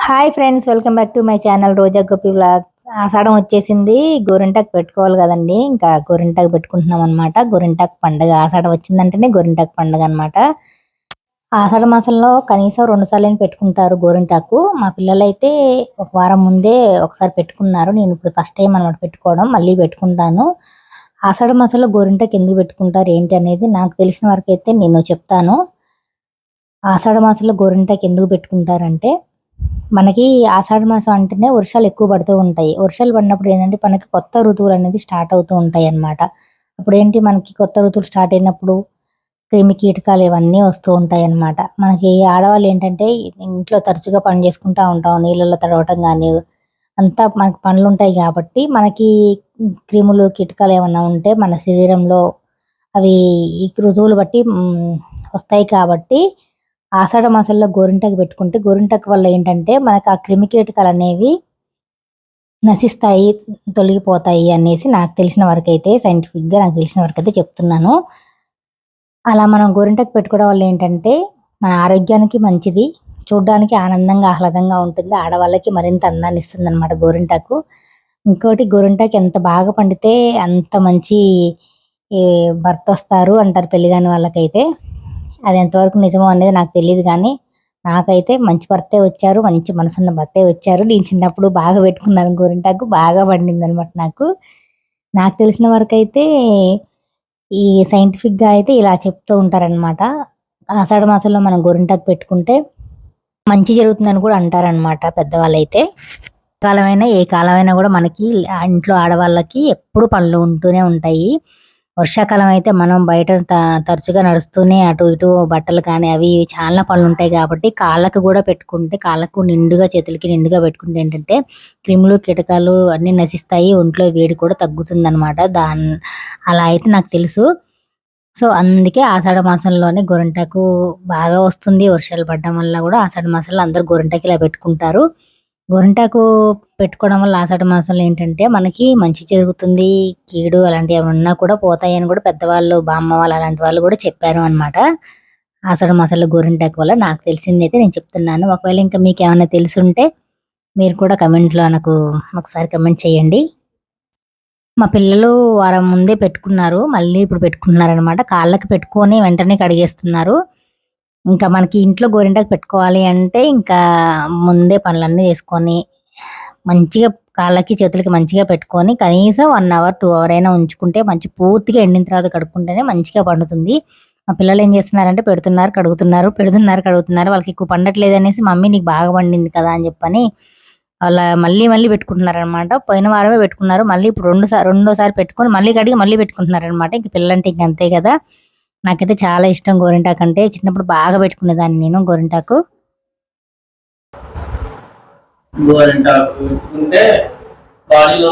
Hi friends welcome back to my channel Roja Gopi blogs Ashadam వచ్చేసింది. గోరింటాకు పెట్టుకోవాలి కదండి. ఇంకా గోరింటాకు పెట్టుకుంటున్నాం అనమాట గోరింటాకు పండుగ. ఆషాఢం వచ్చిందంటేనే గోరింటాకు పండుగ అనమాట ఆషాఢ మాసంలో కనీసం రెండు సార్లు పెట్టుకుంటారు గోరింటాకు. మా పిల్లలైతే ఒక వారం ముందే ఒకసారి పెట్టుకున్నారు. నేను ఇప్పుడు ఫస్ట్ టైం అనమాట పెట్టుకోవడం. మళ్ళీ పెట్టుకుంటాను. ఆషాఢ మాసంలో గోరింటాకు ఎందుకు పెట్టుకుంటారు ఏంటి అనేది నాకు తెలిసిన వరకు అయితే నేను చెప్తాను. ఆషాఢ మాసంలో గోరింటాకు ఎందుకు పెట్టుకుంటారంటే మనకి ఆషాఢ మాసం అంటేనే వర్షాలు ఎక్కువ పడుతూ ఉంటాయి. వర్షాలు పడినప్పుడు ఏంటంటే మనకి కొత్త ఋతువులు అనేది స్టార్ట్ అవుతూ ఉంటాయి అన్నమాట. అప్పుడు ఏంటి మనకి కొత్త ఋతువులు స్టార్ట్ అయినప్పుడు క్రిమి కీటకాలు ఇవన్నీ వస్తూ ఉంటాయి అన్నమాట. మనకి ఆడవాళ్ళు ఏంటంటే ఇంట్లో తరచుగా పని చేసుకుంటూ ఉంటాం. నీళ్ళల్లో తడవటం కానీ అంతా మనకి పనులు ఉంటాయి కాబట్టి మనకి క్రిములు కీటకాలు ఏమన్నా ఉంటే మన శరీరంలో అవి ఈ ఋతువులు బట్టి వస్తాయి కాబట్టి ఆషాఢ మాసంలో గోరింటాకు పెట్టుకుంటే గోరింటాకు వల్ల ఏంటంటే మనకు ఆ క్రిమి కీటకాలు అనేవి నశిస్తాయి తొలగిపోతాయి అనేసి నాకు తెలిసిన వరకైతే అయితే నాకు తెలిసిన వరకైతే అయితే చెప్తున్నాను. అలా మనం గోరింటాకు పెట్టుకోవడం వల్ల ఏంటంటే మన ఆరోగ్యానికి మంచిది చూడడానికి ఆనందంగా ఆహ్లాదంగా ఉంటుంది ఆడవాళ్ళకి మరింత అందాన్ని ఇస్తుంది అనమాట గోరింటాకు. ఇంకోటి గోరింటాకు ఎంత బాగా పండితే అంత మంచి భర్త వస్తారు అంటారు పెళ్ళిగాని వాళ్ళకైతే. అది ఎంతవరకు నిజమో అనేది నాకు తెలియదు కానీ నాకైతే మంచి భర్తే వచ్చారు మంచి మనసున్న భర్తే వచ్చారు. నేను చిన్నప్పుడు బాగా పెట్టుకున్నాను గోరింటాకు బాగా పండింది అనమాట నాకు. నాకు తెలిసిన వరకు అయితే ఈ సైంటిఫిక్గా అయితే ఇలా చెప్తూ ఉంటారనమాట ఆషాఢ మాసంలో మనం గోరింటాకు పెట్టుకుంటే మంచి జరుగుతుందని కూడా అంటారనమాట పెద్దవాళ్ళు అయితే కాలమైనా ఏ కాలమైనా కూడా మనకి ఇంట్లో ఆడవాళ్ళకి ఎప్పుడు పనులు ఉంటూనే ఉంటాయి. వర్షాకాలం అయితే మనం బయట త- తరచుగా నడుస్తూనే అటు ఇటు బట్టలు కానీ అవి ఇవి చాలా పనులు ఉంటాయి కాబట్టి కాళ్ళకు కూడా పెట్టుకుంటే కాళ్ళకు నిండుగా చేతులకి నిండుగా పెట్టుకుంటే ఏంటంటే క్రిములు కీటకాలు అన్నీ నశిస్తాయి ఒంట్లో వేడి కూడా తగ్గుతుంది అనమాట దాని అలా అయితే నాకు తెలుసు. సో అందుకే ఆషాఢ మాసంలోనే గొరింటకు బాగా వస్తుంది వర్షాలు పడడం వల్ల కూడా ఆషాఢ మాసంలో అందరూ గోరింటాకు ఇలా పెట్టుకుంటారు. గోరింటాకు పెట్టుకోవడం వల్ల ఆషాఢ మాసంలో ఏంటంటే మనకి మంచి జరుగుతుంది కీడు అలాంటివి ఏమైనా ఉన్నా కూడా పోతాయి అని కూడా పెద్దవాళ్ళు బామ్మ వాళ్ళు అలాంటి వాళ్ళు కూడా చెప్పారు అన్నమాట. ఆషాఢ మాసంలో గోరింటాకు వల్ల నాకు తెలిసింది అయితే నేను చెప్తున్నాను. ఒకవేళ ఇంకా మీకు ఏమైనా తెలుసుంటే మీరు కూడా కమెంట్లో నాకు ఒకసారి కమెంట్ చేయండి. మా పిల్లలు వారం ముందే పెట్టుకున్నారు మళ్ళీ ఇప్పుడు పెట్టుకున్నారనమాట కాళ్ళకి పెట్టుకొని వెంటనే కడిగేస్తున్నారు. ఇంకా మనకి ఇంట్లో గోరింటాకు పెట్టుకోవాలి అంటే ఇంకా ముందే పనులన్నీ చేసుకొని మంచిగా కాళ్ళకి చేతులకి మంచిగా పెట్టుకొని కనీసం వన్ అవర్ టూ అవర్ అయినా ఉంచుకుంటే మంచి పూర్తిగా ఎండిన తర్వాత కడుక్కుంటేనే మంచిగా పండుతుంది. మా పిల్లలు ఏం చేస్తున్నారంటే పెడుతున్నారు కడుగుతున్నారు పెడుతున్నారు కడుగుతున్నారు. వాళ్ళకి ఎక్కువ పండట్లేదు అనేసి మమ్మీ నీకు బాగా పండింది కదా అని చెప్పని వాళ్ళ మళ్ళీ మళ్ళీ పెట్టుకుంటున్నారు అనమాట పోయిన వారమే పెట్టుకున్నారు. మళ్ళీ ఇప్పుడు రెండు సార్ రెండోసారి పెట్టుకొని మళ్ళీ కడిగి మళ్ళీ పెట్టుకుంటున్నారు అనమాట ఇంక పిల్లలంటే ఇంక అంతే కదా. నాకైతే చాలా ఇష్టం గోరింటాకు అంటే. చిన్నప్పుడు బాగా పెట్టుకునేదాన్ని నేను గోరింటాకు. గోరింటాకు పెట్టుకుంటే బాడీలో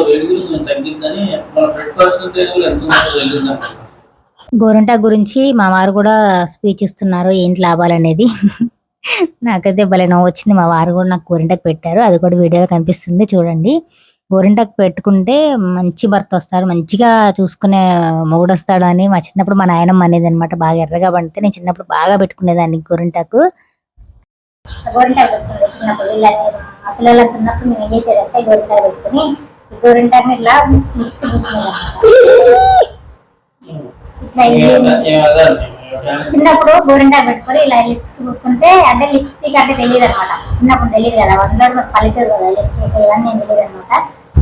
గోరింటాకు గురించి మా వారు కూడా స్పీచ్ ఇస్తున్నారు ఏంటి లాభాలు అనేది. నాకైతే భలే నవ్వు వచ్చింది. మా వారు కూడా నాకు గోరింటాకు పెట్టారు. అది కూడా వీడియోలో కనిపిస్తుంది. చూడండి. గోరింటాకు పెట్టుకుంటే మంచి భర్త వస్తాడు. మంచిగా చూసుకునే మొగుడు వస్తాడు అని మా చిన్నప్పుడు మా నాయనమ్మ అనేది అనమాట బాగా ఎర్రగా పండితే నేను చిన్నప్పుడు బాగా పెట్టుకునేదాన్ని గోరింటాకు. గోరింటాకు పెట్టుకుంటే చిన్నప్పుడు. ఇలా పిల్లలు ఉన్నప్పుడు మేము ఏం చేసేదంటే గోరింటాకు పెట్టుకుని గోరింటాకుని ఇట్లా మిక్స్ ఇట్లా ఇది- చిన్నప్పుడు గోరింటాకు పెట్టుకొని ఇలా లిప్స్ పూసుకుంటే అంటే లిప్స్టిక్ అంటే తెలియదు అనమాట చిన్నప్పుడు తెలియదు కదా అందరూ మాకు పల్లెటూరు కదా లిప్స్టిక్ ఇవన్నీ తెలియదు అనమాట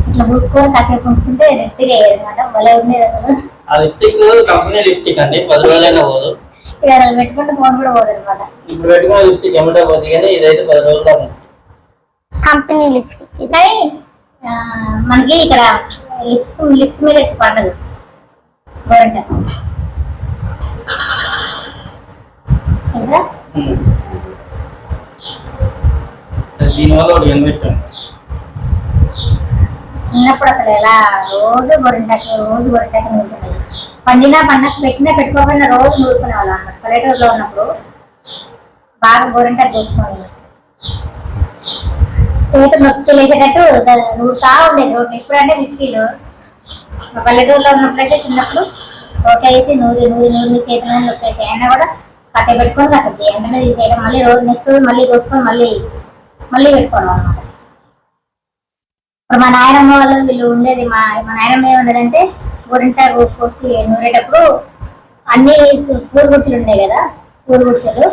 ఇట్లా పూసుకొని కాసేపు ఉంచుకుంటే రెడ్డిగా అయ్యేది అనమాట భలే ఉండేది అసలు. ఆ లిప్స్టిక్ కంపెనీ లిప్స్టిక్ అండి పది రోజులైనా పోదు. ఇక అలా పెట్టుకుంటే ఫోన్ కూడా పోదు అనమాట ఇప్పుడు పెట్టుకున్న లిప్స్టిక్ ఎమ్మటే పోతుంది కానీ ఇదైతే పది రోజులు దాకా ఉంటుంది. Company lipstick. కానీ ఆ, మనకి ఇక్కడ లిప్స్ లిప్స్ మీద ఎక్కువ పడదు. దీనివల్ల చిన్నప్పుడు అసలు ఎలా? రోజు గోరింటాకు రోజు గోరింటాకు నూరుకునేది. పండినా పండగ పెట్టినా పెట్టుకోకుండా రోజు నూరుకునే వాళ్ళం అన్నమాట. పల్లెటూరులో ఉన్నప్పుడు బాగా గోరింటాకు చూసుకునేది చేతులు నొప్పి లేచేటట్టు నూరుతా ఉండేది. రోడ్లు ఇప్పుడంటే మిక్సీలు. పల్లెటూరులో ఉన్నప్పుడైతే చిన్నప్పుడు రోట్లో వేసి నూరి నూరి నూరి చేతులు నొప్పి అయినా కూడా కాసేపు పెట్టుకొని కాసేపు వెంటనే తీసేయడం మళ్ళీ రోజు నెక్స్ట్ రోజు మళ్ళీ కోసుకొని మళ్ళీ మళ్ళీ పెట్టుకోవడం అనమాట ఇప్పుడు మా నాయనమ్మ వాళ్ళు వీళ్ళు ఉండేది మా మా నాయనమ్మ ఏమన్నదంటే గోరింటాకు కోసి నూరేటప్పుడు అన్ని సు- పూరు గుడిసెలు ఉంటాయి కదా పూరు గుడిసెలు.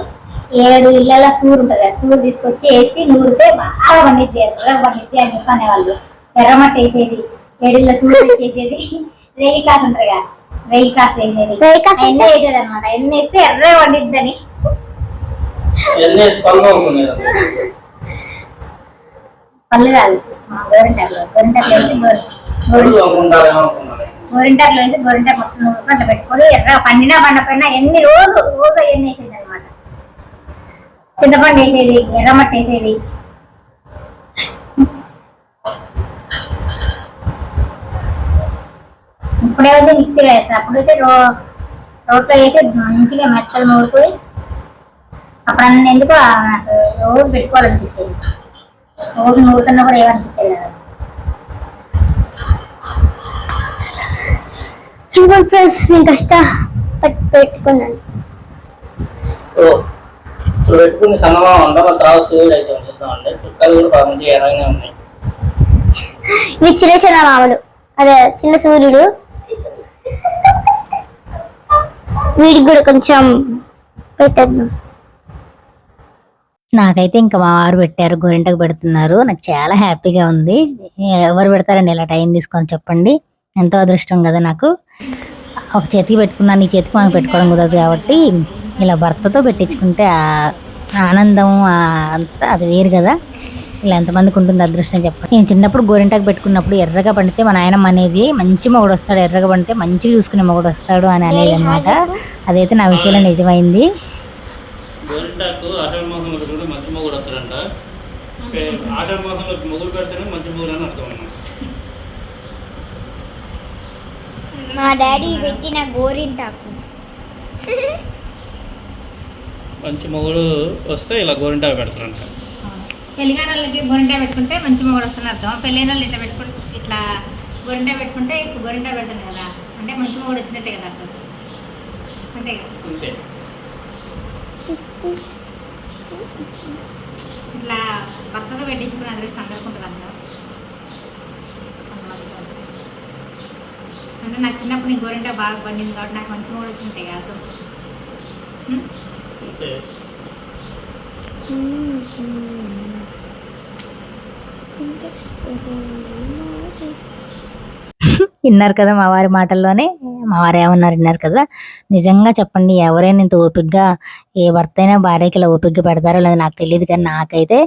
ఏడు ఇళ్ళ సూరు ఉంటుంది కదా సూరు తీసుకొచ్చి వేసి నూరితే బాగా పండిద్ది ఎర్ర పండిద్ది అని చెప్పి అనేవాళ్ళు. ఎర్రమట్టి వేసేది ఏడిళ్ళ సూరు చేసేది రేగి కాసు కదా రేగి కాసు వేసేది రేగి కాసు ఎన్ని వేసేది అనమాట ఎన్ని వేస్తే స్పందన అవుతున్నాయి పళ్ళు కాదు. గోరింటాకులో. గోరింటాకులో వేసి గోరింటాకులో వేసి గోరింటాకు మొత్తం అట్లా పెట్టుకొని ఎర్ర పండినా పండపోయినా ఎన్ని రోజు రోజు ఎన్ని వేసేది అనమాట చింతపండు వేసేది ఎర్రమట్టి వేసేది ఇప్పుడైతే మిక్సీలో వేస్తాను అప్పుడైతే రో రోట్లో వేసి మంచిగా మెత్తలు నూరుకొని అప్పుడు అన్న ఎందుకు అసలు రోజు పెట్టుకోవాలనిపించేది. రోజు నూరుతున్నా కూడా ఏమనిపించేది కదా. ఇంకో ఫ్రెండ్స్ నేను పెట్టుకున్నాను. సో ఇప్పుడు పెట్టుకుని సన్నమా ఉండవు తర్వాత సూర్యుడు అయితే చూద్దామండి. చుక్కలు కూడా బాగా మంచిగా ఎర్రగానే ఉన్నాయి. ఇవి చిన్న చిన్న మామూలు. అదే చిన్న సూర్యుడు. వీడికి కూడా కొంచెం పెట్టద్దు. నాకైతే ఇంకా మా వారు పెట్టారు గోరింటకు పెడుతున్నారు. నాకు చాలా హ్యాపీగా ఉంది. ఎవరు పెడతారండి ఇలా టైం తీసుకొని చెప్పండి. ఎంతో అదృష్టం కదా నాకు. ఒక చేతికి పెట్టుకున్నాను ఈ చేతికి మనం పెట్టుకోవడం కుదరదు కాబట్టి ఇలా భర్తతో పెట్టించుకుంటే ఆ ఆనందం అంతా అది వేరు కదా. ఇలా ఎంతమందికి ఉంటుంది అదృష్టం చెప్పండి. నేను చిన్నప్పుడు గోరింటాకు పెట్టుకున్నప్పుడు ఎర్రగా పండితే మా నాయనమ్మ అనేది మంచి మొగుడు వస్తాడు. ఎర్రగా పండితే మంచిగా చూసుకునే మొగుడు వస్తాడు అని అనేది అనమాట అదైతే నా విషయంలో నిజమైంది. గోరింటాకు ఆషాఢ మాసంలో పెట్టుకుంటే మంచి మొగుడు వస్తాడంట. ఆషాఢ మాసంలో మొగుడు పెడితేనే మంచి మొగుడు అని అర్థం అన్నమాట. మా డాడీ పెట్టిన గోరింటాకు. మంచి మొగుడు వస్తే ఇలా గోరింటాకు పెడతారంట పెళ్ళిగాని వాళ్ళకి గోరింటా పెట్టుకుంటే మంచి మొగుడు వస్తున్న అర్థం. పెళ్ళైన వాళ్ళు ఇట్లా పెట్టుకుంటే ఇట్లా గోరింటా పెట్టుకుంటే ఇప్పుడు గోరింటా పెడతాను కదా. అంటే మంచి మొగుడు వచ్చినట్టే కదా అర్థం. అంతే కదా? ఇట్లా భర్తతో పెట్టించుకుని అదృష్టం అందరికీ ఉంటుంది అర్థం. అంటే నాకు చిన్నప్పుడు నీ గోరింటా బాగా పండింది కాబట్టి నాకు మంచి మొగుడు వచ్చినట్టే కదా అర్థం. ఉం? విన్నారు కదా మా వారి మాటల్లోనే? మా వారు ఏమన్నారు? విన్నారు కదా? నిజంగా చెప్పండి ఎవరైనా ఇంత ఓపిగ్గా ఏ భర్త అయినా భార్యకి ఇలా ఓపిగ్గా పెడతారో లేదా నాకు తెలియదు కానీ నాకైతే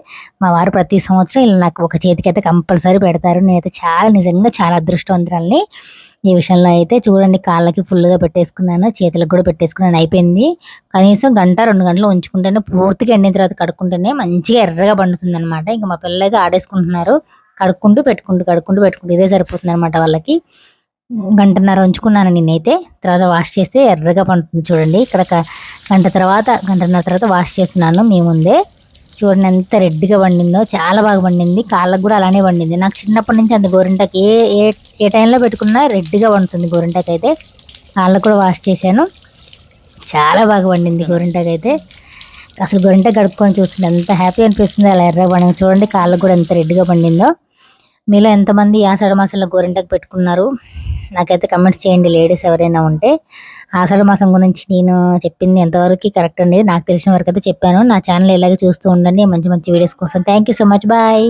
మా వారు ప్రతి సంవత్సరం ఇలా నాకు ఒక చేతికి అయితే కంపల్సరీ పెడతారు. నేనైతే చాలా నిజంగా చాలా అదృష్టవంతురాల్ని ఈ విషయంలో అయితే చూడండి కాళ్ళకి ఫుల్గా పెట్టేసుకున్నాను చేతులకు కూడా పెట్టేసుకున్నాను అయిపోయింది. కనీసం గంట రెండు గంటలు ఉంచుకుంటేనే పూర్తిగా ఎండిన తర్వాత కడుక్కుంటేనే మంచిగా ఎర్రగా పండుతుంది అనమాట ఇంకా మా పిల్లలు అయితే ఆడేసుకుంటున్నారు. కడుక్కుంటూ పెట్టుకుంటూ కడుక్కుంటూ పెట్టుకుంటూ ఇదే సరిపోతుంది అనమాట వాళ్ళకి. గంటన్నర ఉంచుకున్నాను నేనైతే. తర్వాత వాష్ చేస్తే ఎర్రగా పండుతుంది చూడండి. ఇక్కడ గంట తర్వాత గంటన్నర తర్వాత వాష్ చేస్తున్నాను మీ ముందే. చూడండి ఎంత రెడ్గా వండిందో చాలా బాగా వండింది. కాళ్ళకు కూడా అలానే వండింది. నాకు చిన్నప్పటి నుంచి అంత గోరింటాకు ఏ ఏ ఏ టైంలో పెట్టుకున్నా రెడ్గా పండుతుంది గోరింటాకు అయితే కాళ్ళకు కూడా వాష్ చేశాను. చాలా బాగా వండింది గోరింటాకు అయితే అసలు గోరింటాకు గడుపుకొని చూస్తుంటే ఎంత హ్యాపీ అనిపిస్తుంది అలా ఎర్ర పండింది చూడండి కాళ్ళకు కూడా ఎంత రెడ్గా పండిందో మీలో ఎంతమంది ఆషాఢ మాసంలో గోరింటాకు పెట్టుకున్నారు? నాకైతే కమెంట్స్ చేయండి లేడీస్ ఎవరైనా ఉంటే. ఆషాఢ మాసం గురించి నేను చెప్పింది ఎంతవరకు కరెక్ట్ అనేది నాకు తెలిసిన వరకు అయితే చెప్పాను. నా ఛానల్ ఇలాగే చూస్తూ ఉండండి. మంచి మంచి వీడియోస్ కోసం. Thank you so much bye